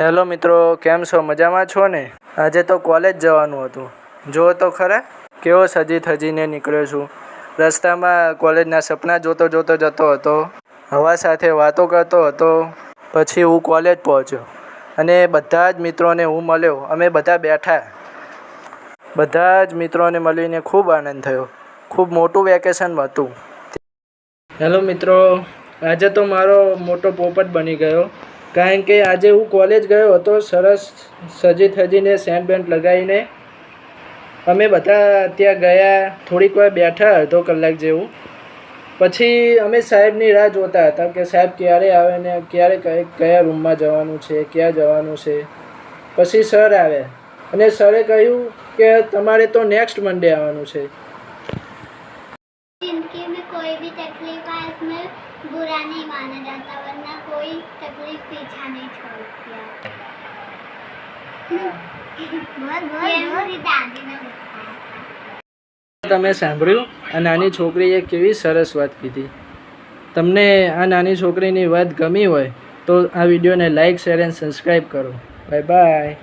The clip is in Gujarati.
હેલો મિત્રો, કેમ છો? મજામાં છો ને? આજે તો કોલેજ જવાનું હતું. જુઓ તો ખરા, કેવો સજી થજીને નીકળ્યો છું. રસ્તામાં કોલેજના સપના જોતો જોતો જતો હતો. હવા સાથે વાતો કરતો હતો. પછી હું કોલેજ પહોંચ્યો. અને બધા જ મિત્રોને હું મળ્યો. અમે બધા બેઠા. બધા જ મિત્રોને મળીને ખૂબ આનંદ થયો. ખૂબ મોટું વેકેશન હતું. હેલો મિત્રો, આજે તો મારો મોટો પોપટ બની ગયો. કારણ કે આજે હું કોલેજ ગયો હતો, સરસ સજી થજીને સેન્ટ બેન્ટ લગાવીને. અમે બધા ત્યાં ગયા, થોડીક વાર બેઠા અડધો કલાક જેવું. પછી અમે સાહેબની રાહ જોતા હતા કે સાહેબ ક્યારે આવે ને ક્યારે કયા રૂમમાં જવાનું છે, ક્યાં જવાનું છે. પછી સર આવે. અને સરે કહ્યું કે તમારે તો નેક્સ્ટ મંડે આવવાનું છે. में कोई भी तकलीफ आए उसमें बुरा नहीं माना जाता वरना कोई तकलीफ पीछा नहीं छोड़ती है ये मेरी दादी ने बताया તમે સાંભળ્યું આ નાની છોકરીએ કેવી સરસ વાત કીધી તમને આ નાની છોકરીની વાત ગમી હોય તો આ વિડીયોને લાઈક શેર એન્ડ સબસ્ક્રાઈબ કરો બાય બાય